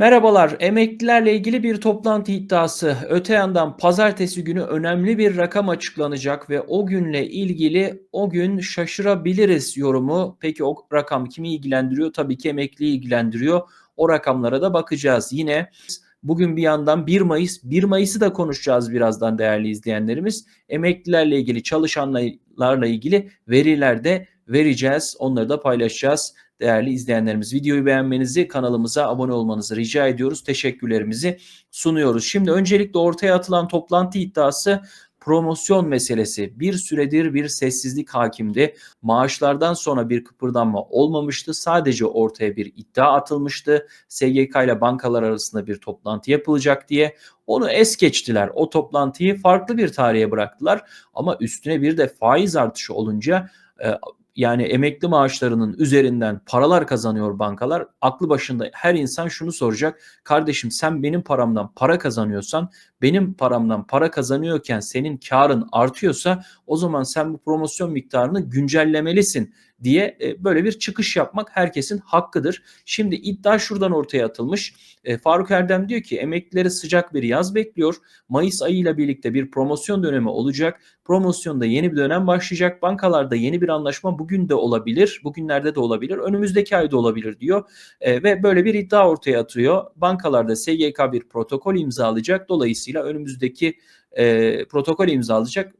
Merhabalar, emeklilerle ilgili bir toplantı iddiası. Öte yandan pazartesi günü önemli bir rakam açıklanacak ve o günle ilgili o gün şaşırabiliriz yorumu. Peki o rakam kimi ilgilendiriyor? Tabii ki emekliyi ilgilendiriyor. O rakamlara da bakacağız. Yine bugün bir yandan 1 Mayıs, 1 Mayıs'ı da konuşacağız birazdan değerli izleyenlerimiz. Emeklilerle ilgili, çalışanlarla ilgili veriler de vereceğiz. Onları da paylaşacağız değerli izleyenlerimiz. Videoyu beğenmenizi, kanalımıza abone olmanızı rica ediyoruz. Teşekkürlerimizi sunuyoruz. Şimdi öncelikle ortaya atılan toplantı iddiası promosyon meselesi. Bir süredir bir sessizlik hakimdi. Maaşlardan sonra bir kıpırdanma olmamıştı. Sadece ortaya bir iddia atılmıştı. SGK ile bankalar arasında bir toplantı yapılacak diye. Onu es geçtiler. O toplantıyı farklı bir tarihe bıraktılar. Ama üstüne bir de faiz artışı olunca yani emekli maaşlarının üzerinden paralar kazanıyor bankalar. Aklı başında her insan şunu soracak. Kardeşim sen benim paramdan para kazanıyorsan, benim paramdan para kazanıyorken senin karın artıyorsa o zaman sen bu promosyon miktarını güncellemelisin diye e, böyle bir çıkış yapmak herkesin hakkıdır. Şimdi iddia şuradan ortaya atılmış. E, Faruk Erdem diyor ki emeklileri sıcak bir yaz bekliyor. Mayıs ayıyla birlikte bir promosyon dönemi olacak. Promosyonda yeni bir dönem başlayacak. Bankalarda yeni bir anlaşma bugün de olabilir. Bugünlerde de olabilir. Önümüzdeki ayda olabilir diyor. E, ve böyle bir iddia ortaya atıyor. Bankalarda SGK bir protokol imzalayacak. Dolayısıyla önümüzdeki e, protokol imzalayacak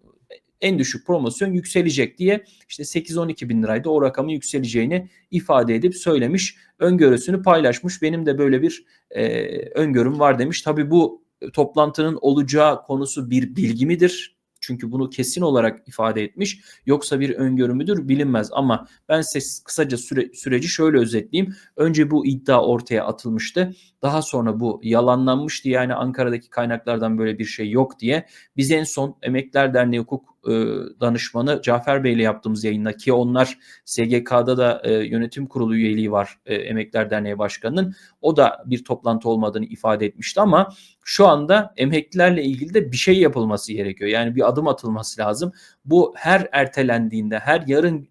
en düşük promosyon yükselecek diye işte 8-12 bin liraydı o rakamın yükseleceğini ifade edip söylemiş. Öngörüsünü paylaşmış. Benim de böyle bir e, öngörüm var demiş. Tabii bu toplantının olacağı konusu bir bilgi midir? Çünkü bunu kesin olarak ifade etmiş. Yoksa bir öngörü müdür bilinmez. Ama ben size kısaca süre, süreci şöyle özetleyeyim. Önce bu iddia ortaya atılmıştı. Daha sonra bu yalanlanmıştı. Yani Ankara'daki kaynaklardan böyle bir şey yok diye. Biz en son Emekler Derneği Hukuk e, danışmanı Cafer Bey ile yaptığımız yayında ki onlar SGK'da da e, yönetim kurulu üyeliği var e, Emekler Derneği Başkanı'nın. O da bir toplantı olmadığını ifade etmişti ama şu anda emeklilerle ilgili de bir şey yapılması gerekiyor. Yani bir adım atılması lazım. Bu her ertelendiğinde, her yarın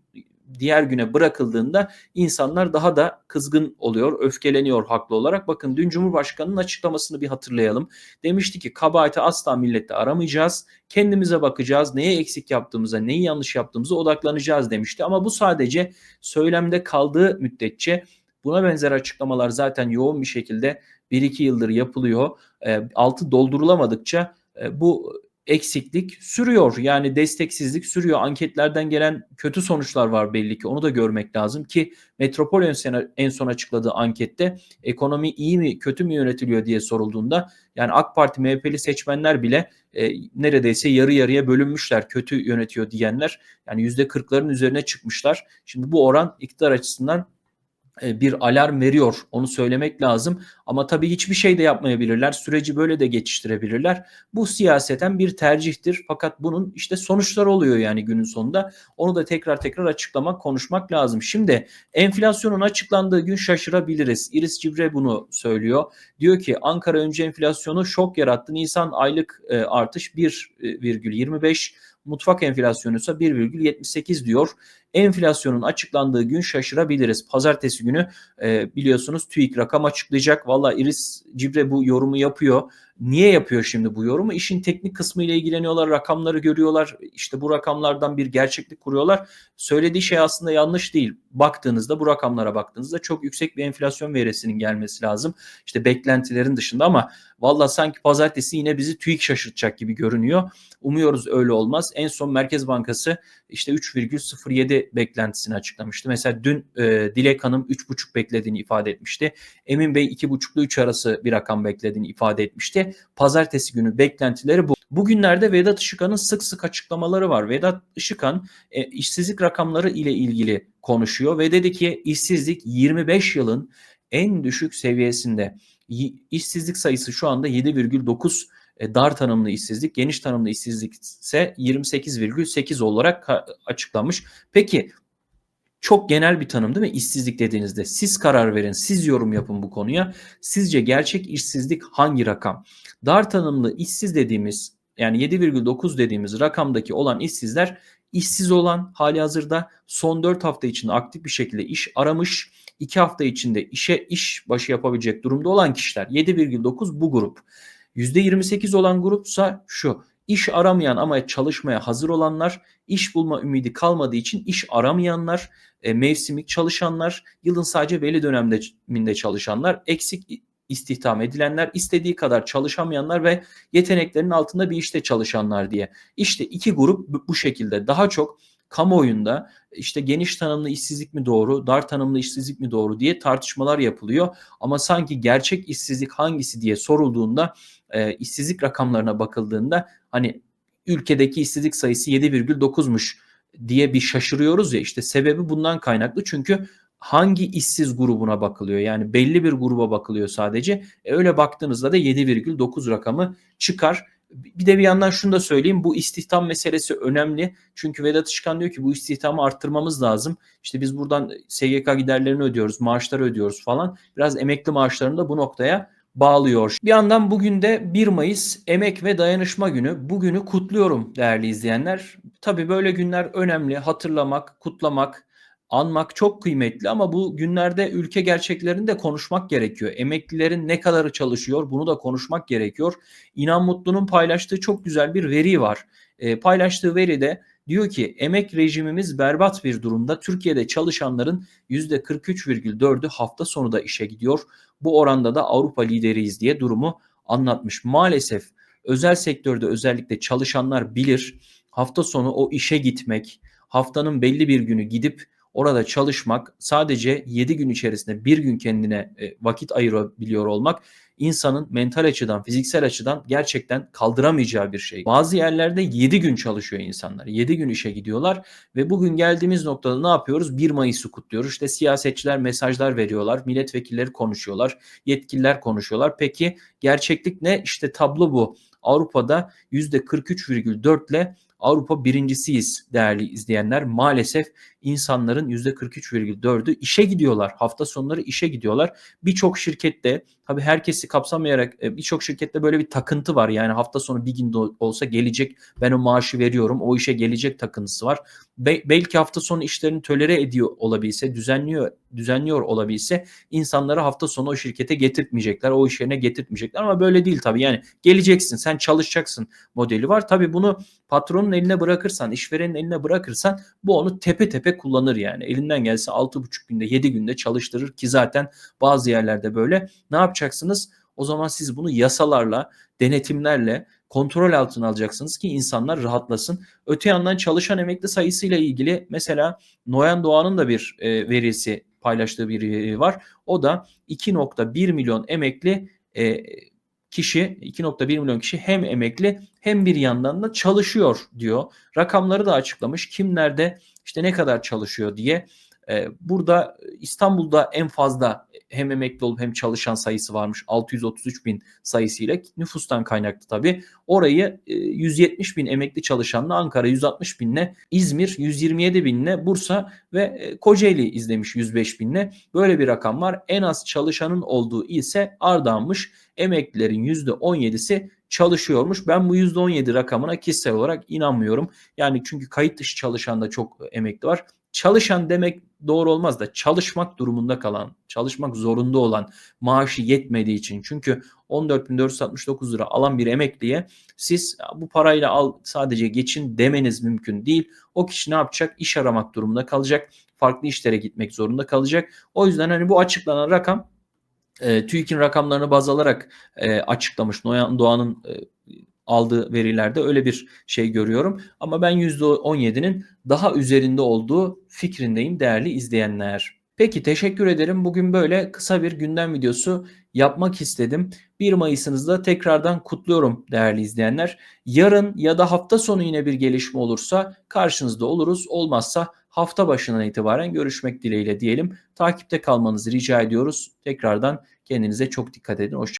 diğer güne bırakıldığında insanlar daha da kızgın oluyor, öfkeleniyor haklı olarak. Bakın dün Cumhurbaşkanı'nın açıklamasını bir hatırlayalım. Demişti ki kabahati asla millette aramayacağız. Kendimize bakacağız. Neye eksik yaptığımıza, neyi yanlış yaptığımıza odaklanacağız demişti. Ama bu sadece söylemde kaldığı müddetçe buna benzer açıklamalar zaten yoğun bir şekilde 1-2 yıldır yapılıyor. Altı doldurulamadıkça bu eksiklik sürüyor. Yani desteksizlik sürüyor. Anketlerden gelen kötü sonuçlar var belli ki. Onu da görmek lazım ki Metropol en son açıkladığı ankette ekonomi iyi mi kötü mü yönetiliyor diye sorulduğunda yani AK Parti MHP'li seçmenler bile e, neredeyse yarı yarıya bölünmüşler kötü yönetiyor diyenler. Yani %40'ların üzerine çıkmışlar. Şimdi bu oran iktidar açısından bir alarm veriyor. Onu söylemek lazım. Ama tabii hiçbir şey de yapmayabilirler. Süreci böyle de geçiştirebilirler. Bu siyaseten bir tercihtir. Fakat bunun işte sonuçlar oluyor yani günün sonunda. Onu da tekrar tekrar açıklamak, konuşmak lazım. Şimdi enflasyonun açıklandığı gün şaşırabiliriz. Iris Cibre bunu söylüyor. Diyor ki Ankara önce enflasyonu şok yarattı. Nisan aylık e, artış 1,25 Mutfak enflasyonu ise 1,78 diyor. Enflasyonun açıklandığı gün şaşırabiliriz. Pazartesi günü e, biliyorsunuz TÜİK rakam açıklayacak. Valla Iris Cibre bu yorumu yapıyor. Niye yapıyor şimdi bu yorumu? İşin teknik kısmı ile ilgileniyorlar, rakamları görüyorlar. İşte bu rakamlardan bir gerçeklik kuruyorlar. Söylediği şey aslında yanlış değil. Baktığınızda bu rakamlara baktığınızda çok yüksek bir enflasyon verisinin gelmesi lazım. İşte beklentilerin dışında ama valla sanki pazartesi yine bizi TÜİK şaşırtacak gibi görünüyor. Umuyoruz öyle olmaz. En son Merkez Bankası işte 3,07 beklentisini açıklamıştı. Mesela dün e, Dilek Hanım 3,5 beklediğini ifade etmişti. Emin Bey 2,5 ile 3 arası bir rakam beklediğini ifade etmişti pazartesi günü beklentileri bu. Bugünlerde Vedat Işıkhan'ın sık sık açıklamaları var. Vedat Işıkhan e, işsizlik rakamları ile ilgili konuşuyor ve dedi ki işsizlik 25 yılın en düşük seviyesinde. İşsizlik sayısı şu anda 7,9 e, dar tanımlı işsizlik, geniş tanımlı işsizlik ise 28,8 olarak açıklanmış. Peki çok genel bir tanım değil mi? İşsizlik dediğinizde siz karar verin, siz yorum yapın bu konuya. Sizce gerçek işsizlik hangi rakam? Dar tanımlı işsiz dediğimiz yani 7,9 dediğimiz rakamdaki olan işsizler işsiz olan hali hazırda son 4 hafta içinde aktif bir şekilde iş aramış 2 hafta içinde işe iş başı yapabilecek durumda olan kişiler 7,9 bu grup. %28 olan grupsa şu iş aramayan ama çalışmaya hazır olanlar, iş bulma ümidi kalmadığı için iş aramayanlar, e, mevsimlik çalışanlar, yılın sadece belli döneminde çalışanlar, eksik istihdam edilenler, istediği kadar çalışamayanlar ve yeteneklerinin altında bir işte çalışanlar diye. İşte iki grup bu şekilde daha çok kamuoyunda işte geniş tanımlı işsizlik mi doğru, dar tanımlı işsizlik mi doğru diye tartışmalar yapılıyor. Ama sanki gerçek işsizlik hangisi diye sorulduğunda e, işsizlik rakamlarına bakıldığında hani ülkedeki işsizlik sayısı 7,9'muş diye bir şaşırıyoruz ya işte sebebi bundan kaynaklı çünkü hangi işsiz grubuna bakılıyor yani belli bir gruba bakılıyor sadece e, öyle baktığınızda da 7,9 rakamı çıkar. Bir de bir yandan şunu da söyleyeyim bu istihdam meselesi önemli. Çünkü Vedat Işkan diyor ki bu istihdamı arttırmamız lazım. İşte biz buradan SGK giderlerini ödüyoruz, maaşları ödüyoruz falan. Biraz emekli maaşlarını da bu noktaya bağlıyor. Bir yandan bugün de 1 Mayıs Emek ve Dayanışma Günü. Bugünü kutluyorum değerli izleyenler. Tabii böyle günler önemli. Hatırlamak, kutlamak, anmak çok kıymetli ama bu günlerde ülke gerçeklerini de konuşmak gerekiyor. Emeklilerin ne kadarı çalışıyor bunu da konuşmak gerekiyor. İnan Mutlu'nun paylaştığı çok güzel bir veri var. E, paylaştığı veride diyor ki emek rejimimiz berbat bir durumda. Türkiye'de çalışanların %43,4'ü hafta sonu da işe gidiyor. Bu oranda da Avrupa lideriyiz diye durumu anlatmış. Maalesef özel sektörde özellikle çalışanlar bilir hafta sonu o işe gitmek, haftanın belli bir günü gidip orada çalışmak, sadece 7 gün içerisinde bir gün kendine e, vakit ayırabiliyor olmak insanın mental açıdan, fiziksel açıdan gerçekten kaldıramayacağı bir şey. Bazı yerlerde 7 gün çalışıyor insanlar. 7 gün işe gidiyorlar ve bugün geldiğimiz noktada ne yapıyoruz? 1 Mayıs'ı kutluyoruz. İşte siyasetçiler mesajlar veriyorlar, milletvekilleri konuşuyorlar, yetkililer konuşuyorlar. Peki gerçeklik ne? İşte tablo bu. Avrupa'da %43,4 ile Avrupa birincisiyiz değerli izleyenler. Maalesef insanların %43,4'ü işe gidiyorlar. Hafta sonları işe gidiyorlar. Birçok şirkette tabii herkesi kapsamayarak e, birçok şirkette böyle bir takıntı var. Yani hafta sonu bir gün olsa gelecek ben o maaşı veriyorum o işe gelecek takıntısı var. Be- belki hafta sonu işlerini tölere ediyor olabilse düzenliyor düzenliyor olabilse insanları hafta sonu o şirkete getirtmeyecekler. O iş yerine getirtmeyecekler ama böyle değil tabii. Yani geleceksin sen çalışacaksın modeli var. Tabii bunu patronun eline bırakırsan işverenin eline bırakırsan bu onu tepe tepe kullanır yani. Elinden gelse 6,5 günde 7 günde çalıştırır ki zaten bazı yerlerde böyle. Ne yapacaksınız? O zaman siz bunu yasalarla, denetimlerle kontrol altına alacaksınız ki insanlar rahatlasın. Öte yandan çalışan emekli sayısıyla ilgili mesela Noyan Doğan'ın da bir e, verisi paylaştığı bir veri var. O da 2.1 milyon emekli e, kişi 2.1 milyon kişi hem emekli hem bir yandan da çalışıyor diyor. Rakamları da açıklamış. Kim nerede işte ne kadar çalışıyor diye. Ee, burada İstanbul'da en fazla hem emekli olup hem çalışan sayısı varmış. 633 bin sayısıyla nüfustan kaynaklı tabii. Orayı 170 e, bin emekli çalışanla Ankara 160 binle, İzmir 127 binle, Bursa ve e, Kocaeli izlemiş 105 binle. Böyle bir rakam var. En az çalışanın olduğu ise Ardahan'mış. Emeklilerin %17'si çalışıyormuş. Ben bu %17 rakamına kişisel olarak inanmıyorum. Yani çünkü kayıt dışı çalışan da çok emekli var. Çalışan demek doğru olmaz da çalışmak durumunda kalan, çalışmak zorunda olan maaşı yetmediği için. Çünkü 14.469 lira alan bir emekliye siz bu parayla al sadece geçin demeniz mümkün değil. O kişi ne yapacak? İş aramak durumunda kalacak. Farklı işlere gitmek zorunda kalacak. O yüzden hani bu açıklanan rakam e, TÜİK'in rakamlarını baz alarak e, açıklamış. Noyan Doğan'ın e, aldığı verilerde öyle bir şey görüyorum. Ama ben %17'nin daha üzerinde olduğu fikrindeyim değerli izleyenler. Peki teşekkür ederim. Bugün böyle kısa bir gündem videosu yapmak istedim. 1 Mayıs'ınızda tekrardan kutluyorum değerli izleyenler. Yarın ya da hafta sonu yine bir gelişme olursa karşınızda oluruz. Olmazsa hafta başından itibaren görüşmek dileğiyle diyelim. Takipte kalmanızı rica ediyoruz. Tekrardan kendinize çok dikkat edin. Hoşçakalın.